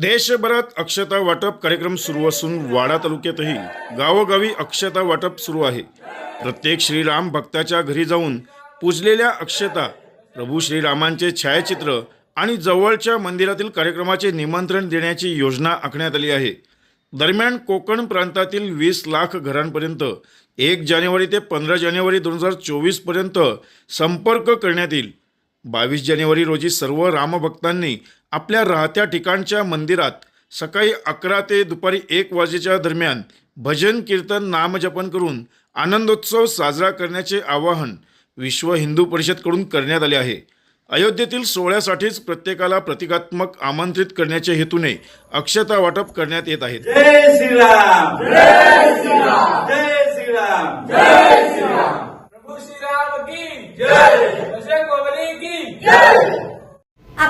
देशभरात अक्षता वाटप कार्यक्रम सुरू असून वाडा तालुक्यातही गावोगावी अक्षता वाटप सुरू आहे. प्रत्येक श्रीराम भक्ताच्या घरी जाऊन पूजलेल्या अक्षता प्रभू श्रीरामांचे छायाचित्र आणि जवळच्या मंदिरातील कार्यक्रमाचे निमंत्रण देण्याची योजना आखण्यात आली आहे. दरम्यान कोकण प्रांतातील वीस लाख घरांपर्यंत एक जानेवारी ते पंधरा जानेवारी दोन हजार चोवीसपर्यंत संपर्क करण्यात येईल. बावीस जानेवारी रोजी सर्व रामभक्तांनी आपल्या राहत्या ठिकाणच्या मंदिरात सकाळी अकरा ते दुपारी एक वाजेच्या दरम्यान भजन कीर्तन नामजपन करून आनंदोत्सव साजरा करण्याचे आवाहन विश्व हिंदू परिषदकडून करण्यात आले आहे. अयोध्येतील सोहळ्यासाठीच प्रत्येकाला प्रतिकात्मक आमंत्रित करण्याच्या हेतूने अक्षता वाटप करण्यात येत आहेत जय श्रीराम.